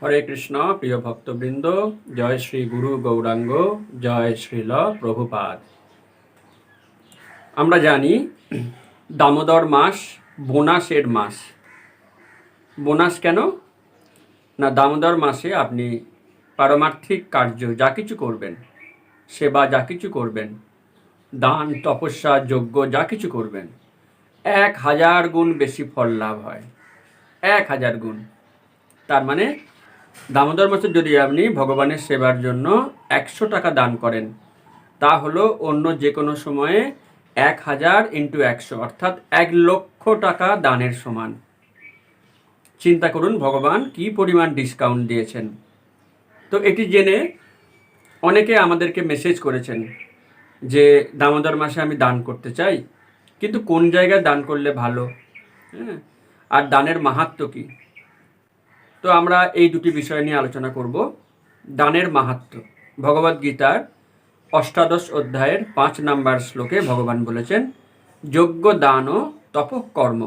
হরে কৃষ্ণ, প্রিয় ভক্তবৃন্দ, জয় শ্রী গুরু গৌরাঙ্গ, জয় শ্রীল প্রভুপাদ। আমরা জানি দামোদর মাস বোনাসের মাস। বোনাস কেন? না, দামোদর মাসে আপনি পারমার্থিক কার্য যা কিছু করবেন, সেবা যা কিছু করবেন, দান, তপস্যা, যজ্ঞ যা কিছু করবেন, এক হাজার গুণ বেশি ফল লাভ হয়। এক হাজার গুণ। তার মানে দামোদর মাসে যদি আপনি ভগবানের সেবার জন্য একশো টাকা দান করেন, তা হলো অন্য যে কোনো সময়ে এক হাজার ইন্টু একশো, অর্থাৎ এক লক্ষ টাকা দানের সমান। চিন্তা করুন ভগবান কি পরিমাণ ডিসকাউন্ট দিয়েছেন। তো এটি জেনে অনেকে আমাদেরকে মেসেজ করেছেন যে, দামোদর মাসে আমি দান করতে চাই, কিন্তু কোন জায়গায় দান করলে ভালো? হ্যাঁ আর দানের মাহাত্ম কী? তো আমরা এই দুটি বিষয় নিয়ে আলোচনা করব। দানের মাহাত্ম। ভগবদ গীতার অষ্টাদশ অধ্যায়ের পাঁচ নাম্বার শ্লোকে ভগবান বলেছেন, যোগ্য দান তপকর্ম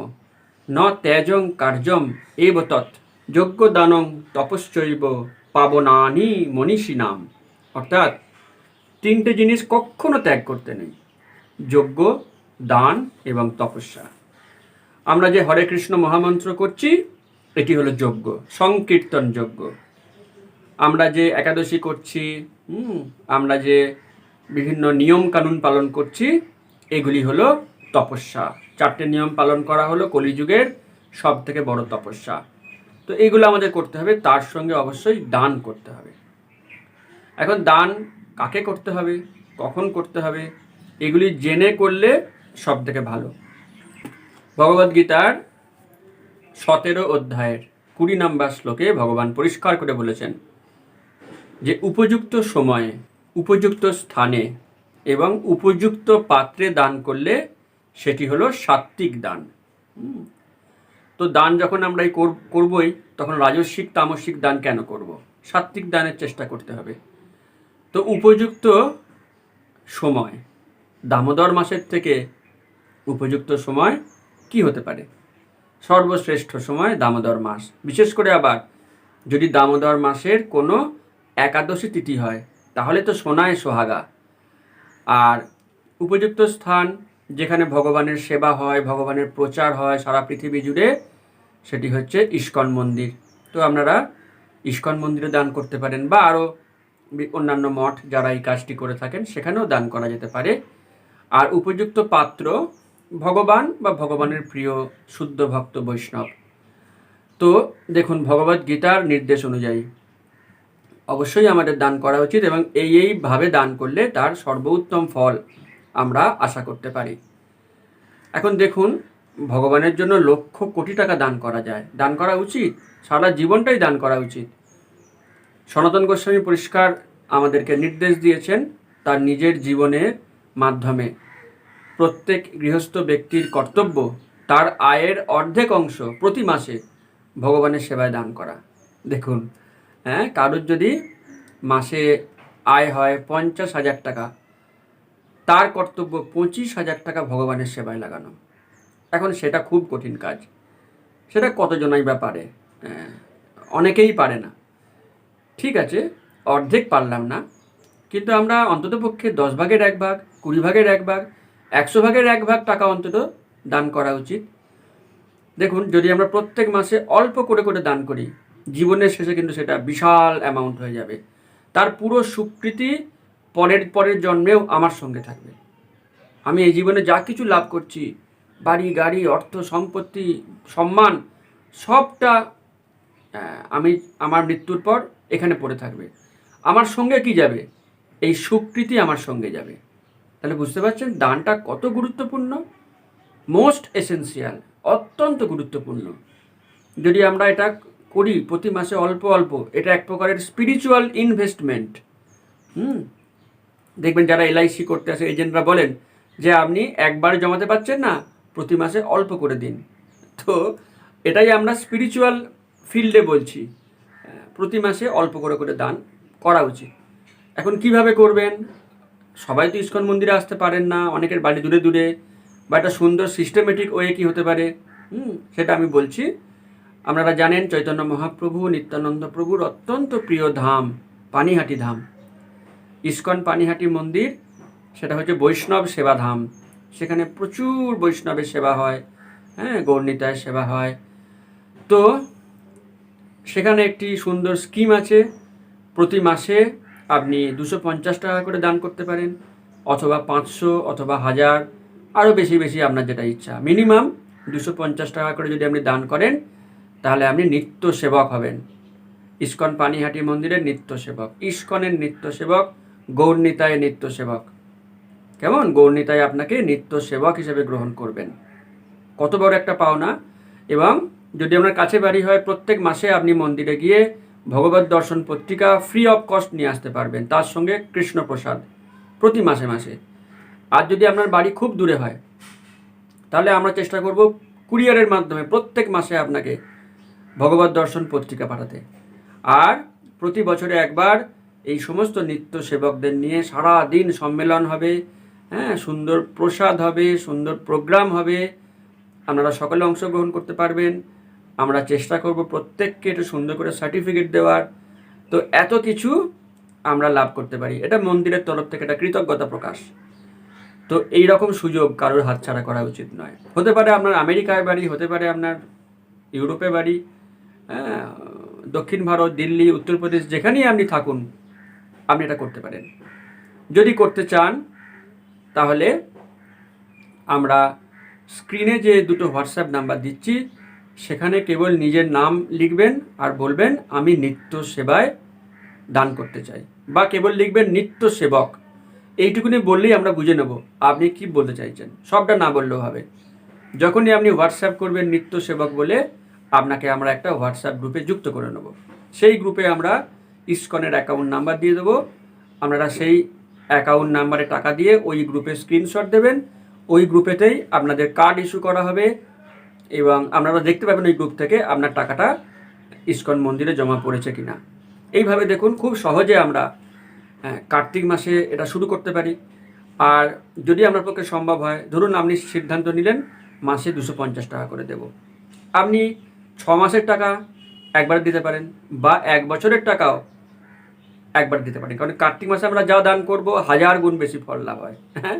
ন ত্যাজং কার্যম এব তৎ। যোগ্য দানং তপশ্চৈব পাবনানি মনীষী নাম অর্থাৎ তিনটে জিনিস কখনো ত্যাগ করতে নেই। যোগ্য, দান এবং তপস্যা। আমরা যে হরে কৃষ্ণ মহামন্ত্র করছি এটি হলো যজ্ঞ, সংকীর্তন যজ্ঞ। আমরা যে একাদশী করছি আমরা যে বিভিন্ন নিয়ম কানুন পালন করছি, এগুলি হলো তপস্যা। চারটে নিয়ম পালন করা হলো কলিযুগের সব থেকে বড় তপস্যা। তো এইগুলো আমাদের করতে হবে, তার সঙ্গে অবশ্যই দান করতে হবে। এখন দান কাকে করতে হবে, কখন করতে হবে, এগুলি জেনে করলে সব থেকে ভালো। ভগবদ্গীতার সতেরো অধ্যায়ের কুড়ি নাম্বার শ্লোকে ভগবান পরিষ্কার করে বলেছেন যে উপযুক্ত সময়ে, উপযুক্ত স্থানে এবং উপযুক্ত পাত্রে দান করলে সেটি হলো সাত্ত্বিক দান। তো দান যখন আমরা এই কর- করবই, তখন রাজস্বিক তামসিক দান কেন করব? সাত্ত্বিক দানের চেষ্টা করতে হবে। তো উপযুক্ত সময়, দামোদর মাসের থেকে উপযুক্ত সময় কি হতে পারে? সর্বশ্রেষ্ঠ সময় দামোদর মাস। বিশেষ করে আবার, যদি দামোদর মাসের কোনো একাদশী তিথি হয়, তাহলে তো সোনায় সোহাগা। আর উপযুক্ত স্থান যেখানে ভগবানের সেবা হয়, ভগবানের প্রচার হয় সারা পৃথিবী জুড়ে, সেটি হচ্ছে ইস্কন মন্দির। তো আপনারা ইস্কন মন্দিরে দান করতে পারেন বা আরও অন্যান্য মঠ যারা এই কাজটি করে থাকেন, সেখানেও দান করা যেতে পারে। আর উপযুক্ত পাত্র ভগবান বা ভগবানের প্রিয় শুদ্ধ ভক্ত বৈষ্ণব। তো দেখুন ভগবদ গীতার নির্দেশ অনুযায়ী অবশ্যই আমাদের দান করা উচিত এবং এই এইভাবে দান করলে তার সর্বোত্তম ফল আমরা আশা করতে পারি। এখন দেখুন, ভগবানের জন্য লক্ষ কোটি টাকা দান করা যায়। দান করা উচিত, সারা জীবনটাই দান করা উচিত। সনাতন গোস্বামী পরিষ্কার আমাদেরকে নির্দেশ দিয়েছেন তার নিজের জীবনের মাধ্যমে। প্রত্যেক গৃহস্থ ব্যক্তির কর্তব্য তার আয়ের অর্ধেক অংশ প্রতি মাসে ভগবানের সেবায় দান করা। দেখুন হ্যাঁ কারোর যদি মাসে আয় হয় পঞ্চাশ হাজার টাকা তার কর্তব্য পঁচিশ হাজার টাকা ভগবানের সেবায় লাগানো। এখন সেটা খুব কঠিন কাজ। সেটা কতজনাই বা পারে? হ্যাঁ, অনেকেই পারে না। ঠিক আছে অর্ধেক পারলাম না। কিন্তু আমরা অন্ততপক্ষে দশ ভাগের এক ভাগ কুড়ি ভাগের এক ভাগ একশো ভাগের এক ভাগ টাকা অন্তত দান করা উচিত। দেখুন, যদি আমরা প্রত্যেক মাসে অল্প করে করে দান করি, জীবনের শেষে কিন্তু সেটা বিশাল অ্যামাউন্ট হয়ে যাবে। তার পুরো স্বীকৃতি পরের পরের জন্মেও আমার সঙ্গে থাকবে। আমি এই জীবনে যা কিছু লাভ করছি, বাড়ি, গাড়ি, অর্থ, সম্পত্তি, সম্মান, সবটা আমি আমার মৃত্যুর পর এখানে পড়ে থাকবে। আমার সঙ্গে কি যাবে? এই স্বীকৃতি আমার সঙ্গে যাবে। তাহলে বুঝতে পারছেন? দানটা কত গুরুত্বপূর্ণ? মোস্ট এসেন্সিয়াল অত্যন্ত গুরুত্বপূর্ণ। যদি আমরা এটা করি প্রতি মাসে অল্প অল্প, এটা এক প্রকারের স্পিরিচুয়াল ইনভেস্টমেন্ট হুম? দেখবেন যারা এলআইসি করতে আসে এজেন্টরা বলেন যে আপনি একবার জমাতে পারছেন না, প্রতি মাসে অল্প করে দিন। তো এটাই আমরা স্পিরিচুয়াল ফিল্ডে বলছি। প্রতি মাসে অল্প করে করে দান করা উচিত। এখন কীভাবে করবেন? সবাই তো ইস্কন মন্দিরে আসতে পারেন না, অনেকের বাড়ি দূরে দূরে, বা একটা সুন্দর সিস্টেমেটিক ওয়ে কি হতে পারে? হুম, সেটা আমি বলছি। আপনারা জানেন চৈতন্য মহাপ্রভু, নিত্যানন্দ প্রভুর অত্যন্ত প্রিয় ধাম, পানিহাটি ধাম। ইস্কন পানিহাটি মন্দির, সেটা হচ্ছে বৈষ্ণব সেবা ধাম। সেখানে প্রচুর বৈষ্ণবের সেবা হয় হ্যাঁ গৌরনীতায় সেবা হয়। তো, সেখানে একটি সুন্দর স্কিম আছে, প্রতি মাসে আপনি দুশো পঞ্চাশ টাকা করে দান করতে পারেন, অথবা পাঁচশো অথবা হাজার আরও বেশি বেশি আপনার যেটা ইচ্ছা। মিনিমাম দুশো পঞ্চাশ টাকা করে যদি আপনি দান করেন, তাহলে আপনি নিত্য সেবক হবেন। ইস্কন পানিহাটি মন্দিরের নিত্য সেবক। ইস্কনের নিত্য সেবক, গৌরনীতায় নিত্য সেবক। কেমন? গৌরনীতায় আপনাকে নিত্য সেবক হিসেবে গ্রহণ করবেন। কত বড় একটা পাওনা। এবং যদি আপনার কাছে বাড়ি হয়, প্রত্যেক মাসে আপনি মন্দিরে গিয়ে ভগবত দর্শন পত্রিকা ফ্রি অফ কস্ট নিয়ে আসতে পারবেন। তার সঙ্গে কৃষ্ণপ্রসাদ প্রতি মাসে মাসে। আর যদি আপনার বাড়ি খুব দূরে হয়, তাহলে আমরা চেষ্টা করব কুরিয়ারের মাধ্যমে প্রত্যেক মাসে আপনাকে ভগবত দর্শন পত্রিকা পাঠাতে। আর প্রতি বছরে একবার এই সমস্ত নিত্য সেবকদের নিয়ে সারা দিন সম্মেলন হবে। হ্যাঁ সুন্দর প্রসাদ হবে, সুন্দর প্রোগ্রাম হবে। আপনারা সকলে অংশগ্রহণ করতে পারবেন। আমরা চেষ্টা করব প্রত্যেককে একটু সুন্দর করে সার্টিফিকেট দেওয়ার। তো এত কিছু আমরা লাভ করতে পারি। এটা মন্দিরের তরফ থেকে একটা কৃতজ্ঞতা প্রকাশ। তো এই রকম সুযোগ কারোর হাতছাড়া করা উচিত নয়। হতে পারে আপনার আমেরিকায় বাড়ি হতে পারে আপনার ইউরোপে বাড়ি হ্যাঁ, দক্ষিণ ভারত দিল্লি উত্তরপ্রদেশ যেখানেই আপনি থাকুন আপনি এটা করতে পারেন। যদি করতে চান তাহলে আমরা স্ক্রিনে যে দুটো হোয়াটসঅ্যাপ নাম্বার দিচ্ছি সেখানে কেবল নিজের নাম লিখবেন আর বলবেন, আমি নিত্য সেবায় দান করতে চাই। বা কেবল লিখবেন, নিত্য সেবক। এইটুকুনি বললেই আমরা বুঝে নেব আপনি কি বলতে চাইছেন। সবটা না বললেও হবে। যখনই আপনি হোয়াটসঅ্যাপ করবেন, নিত্য সেবক বলে, আপনাকে আমরা একটা হোয়াটসঅ্যাপ গ্রুপে যুক্ত করে নেব। সেই গ্রুপে আমরা ইসকনের অ্যাকাউন্ট নাম্বার দিয়ে দেবো। আপনারা সেই অ্যাকাউন্ট নাম্বারে টাকা দিয়ে ওই গ্রুপে স্ক্রিনশট দেবেন। ওই গ্রুপেতেই আপনাদের কার্ড ইস্যু করা হবে। এবং আপনারা দেখতে পাবেন ওই গ্রুপ থেকে আপনার টাকাটা ইস্কন মন্দিরে জমা পড়েছে কিনা। এইভাবে দেখুন খুব সহজে আমরা হ্যাঁ, কার্তিক মাসে এটা শুরু করতে পারি। আর যদি আপনার পক্ষে সম্ভব হয় ধরুন আপনি সিদ্ধান্ত নিলেন মাসে দুশো পঞ্চাশ টাকা করে দেব। আপনি ছ মাসের টাকা একবার দিতে পারেন বা এক বছরের টাকাও একবার দিতে পারেন। কারণ কার্তিক মাসে আমরা যা দান করব হাজার গুণ বেশি ফল লাভ হয় হ্যাঁ?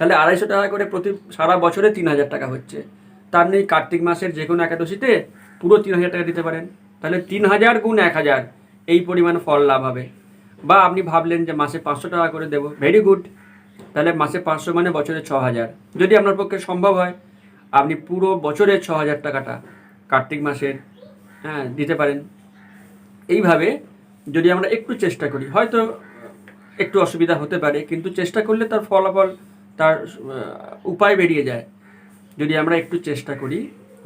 তাহলে আড়াইশো টাকা করে প্রতি সারা বছরে তিন হাজার টাকা হচ্ছে। তার নেই কার্তিক মাসের যে কোনো একাদশীতে পুরো তিন হাজার টাকা দিতে পারেন। তাহলে তিন হাজার গুণ এক হাজার এই পরিমাণ ফল লাভ হবে। বা আপনি ভাবলেন যে মাসে পাঁচশো টাকা করে দেবো ভেরি গুড তাহলে মাসে পাঁচশো মানে বছরে ছ হাজার। যদি আপনার পক্ষে সম্ভব হয়, আপনি পুরো বছরে ছ হাজার টাকাটা কার্তিক মাসের হ্যাঁ দিতে পারেন। এইভাবে যদি আমরা একটু চেষ্টা করি, হয়তো একটু অসুবিধা হতে পারে, কিন্তু চেষ্টা করলে তার ফলাফল, তার উপায় বেরিয়ে যায়। যদি আমরা একটু চেষ্টা করি,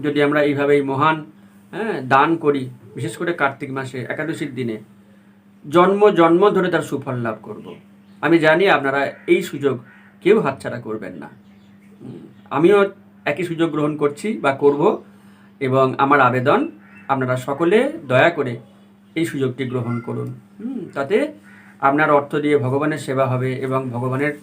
যদি আমরা এইভাবে এই মহান হ্যাঁ দান করি, বিশেষ করে কার্তিক মাসে, একাদশীর দিনে, জন্ম জন্ম ধরে তার সুফল লাভ করব। আমি জানি আপনারা এই সুযোগ কেউ হাতছাড়া করবেন না আমিও একই সুযোগ গ্রহণ করছি বা করব এবং আমার আবেদন, আপনারা সকলে দয়া করে এই সুযোগটি গ্রহণ করুন তাতে আপনার অর্থ দিয়ে ভগবানের সেবা হবে এবং ভগবানের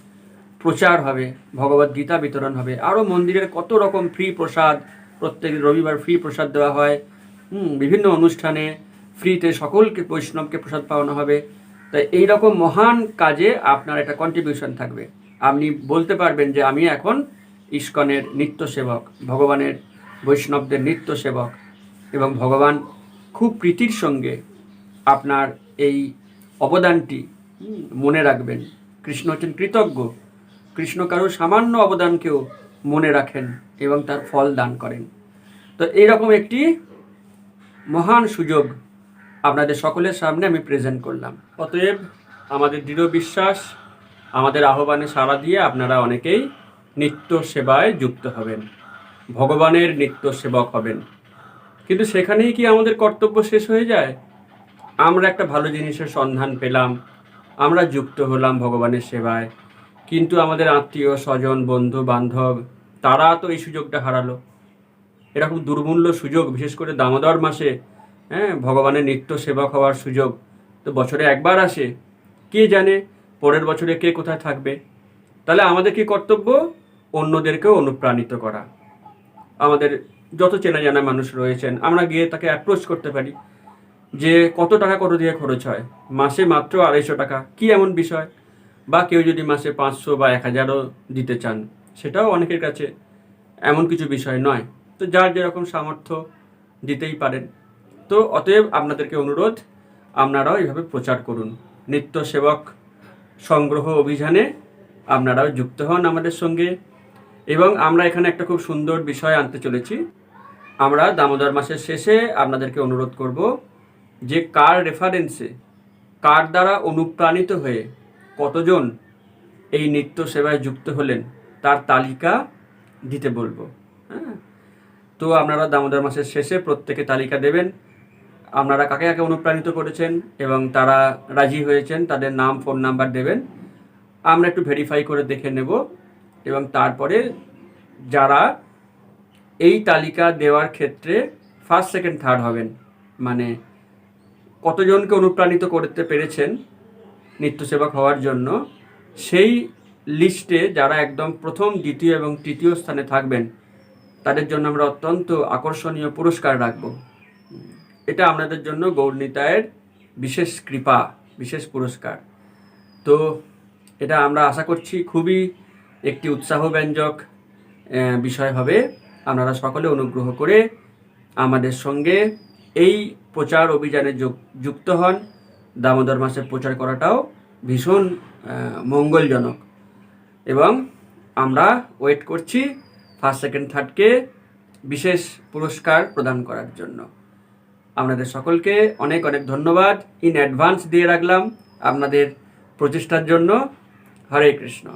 প্রচার হবে, ভগবত গীতা বিতরণ হবে। আরও মন্দিরের কত রকম ফ্রি প্রসাদ, প্রত্যেক রবিবার ফ্রি প্রসাদ দেওয়া হয়। বিভিন্ন অনুষ্ঠানে ফ্রিতে সকলকে, বৈষ্ণবকে প্রসাদ পাওয়ানো হবে। তাই এই রকম মহান কাজে আপনার একটা কন্ট্রিবিউশন থাকবে। আপনি বলতে পারবেন যে আমি এখন ইস্কনের নিত্য সেবক, ভগবানের, বৈষ্ণবদের নিত্য সেবক। এবং ভগবান খুব প্রীতির সঙ্গে আপনার এই অবদানটি মনে রাখবেন। কৃষ্ণ হচ্ছেন কৃতজ্ঞ। কৃষ্ণ কারও সামান্য অবদানকেও মনে রাখেন এবং তার ফল দান করেন। তো এইরকম একটি মহান সুযোগ আপনাদের সকলের সামনে আমি প্রেজেন্ট করলাম। অতএব আমাদের দৃঢ় বিশ্বাস, আমাদের আহ্বানে সাড়া দিয়ে আপনারা অনেকেই নিত্য সেবায় যুক্ত হবেন, ভগবানের নিত্য সেবক হবেন। কিন্তু সেখানেই কি আমাদের কর্তব্য শেষ হয়ে যায়? আমরা একটা ভালো জিনিসের সন্ধান পেলাম, আমরা যুক্ত হলাম ভগবানের সেবায়। কিন্তু আমাদের আত্মীয়, স্বজন, বন্ধু, বান্ধব, তারা তো এই সুযোগটা হারালো। এরকম দুর্মূল্য সুযোগ, বিশেষ করে দামোদর মাসে হ্যাঁ ভগবানের নিত্য সেবক হওয়ার সুযোগ, তো বছরে একবার আসে, কে জানে পরের বছরে কে কোথায় থাকবে? তাহলে আমাদের কি কর্তব্য? অন্যদেরকেও অনুপ্রাণিত করা। আমাদের যত চেনা জানা মানুষ রয়েছেন, আমরা গিয়ে তাকে অ্যাপ্রোচ করতে পারি যে কত টাকা কত দিয়ে খরচ হয়? মাসে মাত্র আড়াইশো টাকা, কি এমন বিষয়? বা কেউ যদি মাসে পাঁচশো বা এক হাজারও দিতে চান, সেটাও অনেকের কাছে এমন কিছু বিষয় নয়। তো যার যেরকম সামর্থ্য দিতেই পারেন। তো অতএব আপনাদেরকে অনুরোধ, আপনারাও এইভাবে প্রচার করুন। নিত্য সেবক সংগ্রহ অভিযানে আপনারাও যুক্ত হন আমাদের সঙ্গে। এবং আমরা এখানে একটা খুব সুন্দর বিষয় আনতে চলেছি। আমরা দামোদর মাসের শেষে আপনাদেরকে অনুরোধ করব যে, কার রেফারেন্সে কার দ্বারা অনুপ্রাণিত হয়ে কতজন এই নিত্য সেবায় যুক্ত হলেন তার তালিকা দিতে বলব হ্যাঁ? তো আপনারা দামোদর মাসের শেষে প্রত্যেকে তালিকা দেবেন। আপনারা কাকে কাকে অনুপ্রাণিত করেছেন এবং তারা রাজি হয়েছেন তাদের নাম, ফোন নাম্বার দেবেন। আমরা একটু ভেরিফাই করে দেখে নেব এবং তারপরে যারা এই তালিকা দেওয়ার ক্ষেত্রে ফার্স্ট সেকেন্ড থার্ড হবেন মানে কতজনকে অনুপ্রাণিত করতে পেরেছেন নিত্যসেবক হওয়ার জন্য সেই লিস্টে যারা একদম প্রথম, দ্বিতীয় এবং তৃতীয় স্থানে থাকবেন, তাদের জন্য আমরা অত্যন্ত আকর্ষণীয় পুরস্কার রাখব। এটা আপনাদের জন্য গৌরনীতায়ের বিশেষ কৃপা, বিশেষ পুরস্কার। তো এটা আমরা আশা করছি খুবই একটি উৎসাহব্যঞ্জক বিষয় হবে। আপনারা সকলে অনুগ্রহ করে আমাদের সঙ্গে এই প্রচার অভিযানে যুক্ত হন। দামোদর মাসে প্রচার করাটাও ভীষণ মঙ্গলজনক। এবং আমরা ওয়েট করছি ফার্স্ট সেকেন্ড থার্ডকে বিশেষ পুরস্কার প্রদান করার জন্য। আপনাদের সকলকে অনেক অনেক ধন্যবাদ। ইন অ্যাডভান্স দিয়ে রাখলাম আপনাদের প্রচেষ্টার জন্য। হরে কৃষ্ণ।